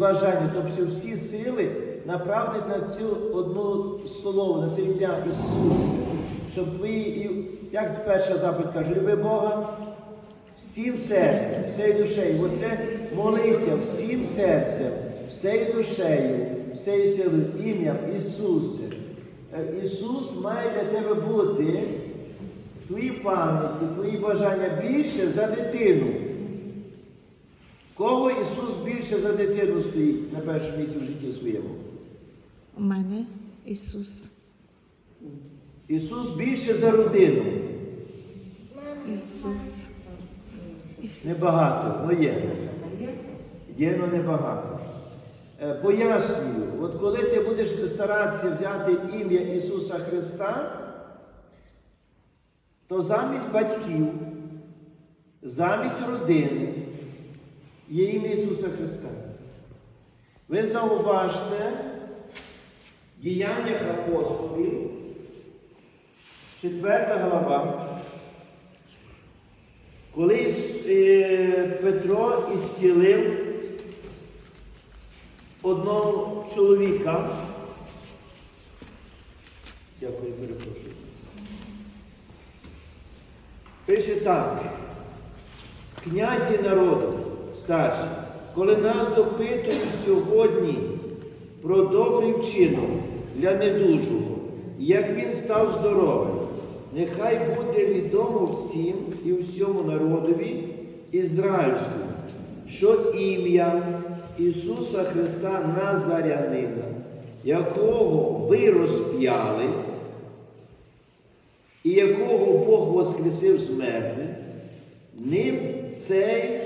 бажання, тобто всі сили направлені на цю одну слово, на це ім'я Ісус. Щоб твої, як перша заповідь каже, люби Бога всім серцем, всією душею. Оце молися всім серцем, всією душею, всією силою, ім'ям Ісусе. Ісус має для тебе бути в твоїй пам'яті, твої бажання більше за дитину. Кого Ісус більше за дитину стоїть на першому місці в житті своєму? У мене Ісус. Ісус більше за родину. Ісус. Небагато, але є. Є, але небагато. Е, Пояснюю, от коли ти будеш старатися взяти ім'я Ісуса Христа, то замість батьків, замість родини є ім'я Ісуса Христа. Ви зауважте в діяннях апостолів, 4 глава. Коли е, Петро ісцілив одного чоловіка, дякую, перепрошую. Пише так, князі народу старші, коли нас допитують сьогодні про добрий вчинок для недужого, як він став здоровим, нехай буде відомо всім і всьому народові ізраїльському, що ім'я Ісуса Христа Назарянина, якого ви розп'яли, і якого Бог воскресив з мертвих, ним цей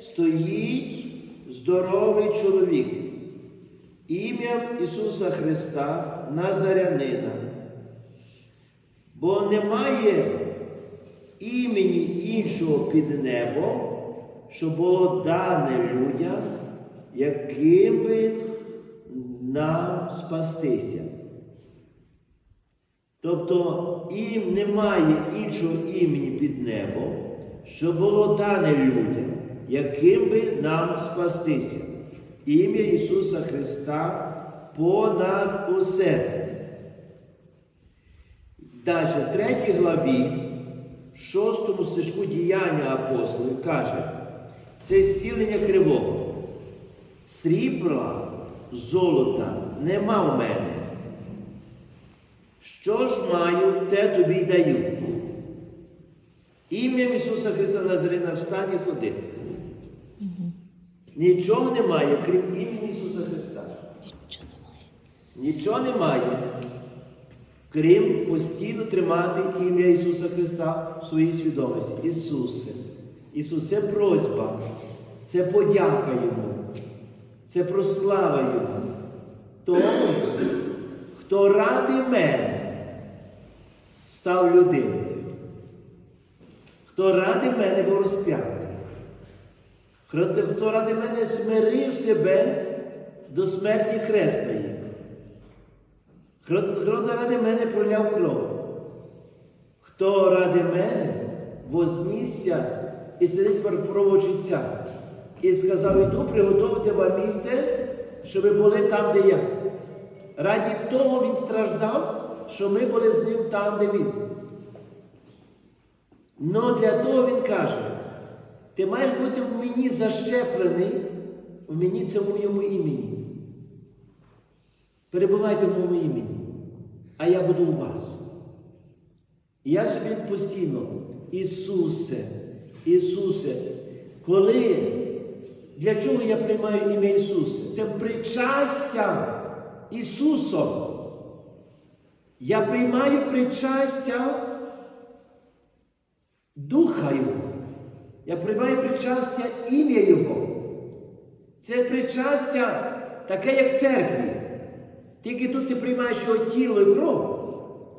стоїть здоровий чоловік. Ім'ям Ісуса Христа Назарянина. Бо немає імені іншого під небом, що було дане людям, яким би нам спастися. Тобто їм немає іншого імені під небом, що було дане людям, яким би нам спастися. Ім'я Ісуса Христа понад усе. Далі, в третій главі, в шостому стежку діяння апостолів каже, це зцілення кривого. Срібла, золота нема в мене. Що ж маю, те тобі даю. Ім'ям Ісуса Христа Назарина встань і ходи. Нічого немає, крім імені Ісуса Христа. Нічого немає. Нічого немає, крім постійно тримати ім'я Ісуса Христа в своїй свідомості. Ісусе. Ісус, це просьба, це подяка Йому, це прослава Йому. Тому, хто ради мене став людиною, хто ради мене був розп'ятий, хто ради мене смирив себе до смерті хресної. Хто ради мене проляв кров? Хто ради мене вознісся і сидить праворуч Отця і сказав, іду приготувати вам місце, щоб ви були там, де я. Раді того він страждав, що ми були з ним там, де він. Но для того він каже, ти маєш бути в мені защеплений, в мені це в моєму імені. Перебувайте в моєму імені, а я буду у вас. Я собі постійно, Ісусе, Ісусе, коли, для чого я приймаю ім'я Ісуса? Це причастя Ісусом. Я приймаю причастя Духа Його. Я приймаю причастя ім'я Його. Це причастя таке, як в церкві. Тільки тут ти приймаєш його тіло і кров,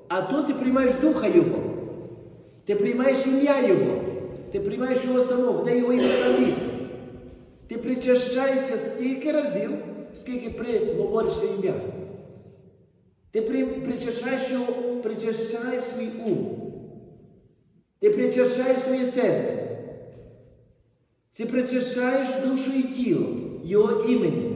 а тут ти приймаєш Духа Його. Ти приймаєш ім'я Його. Ти приймаєш його самого, де його ім'я навік. Ти причащаєшся стільки разів, скільки при говориш ім'я. Ти при, причащаєш його, причащаєш свій ум. Ти причащаєш своє серце. Ти причащаєш душу і тіло Його імені.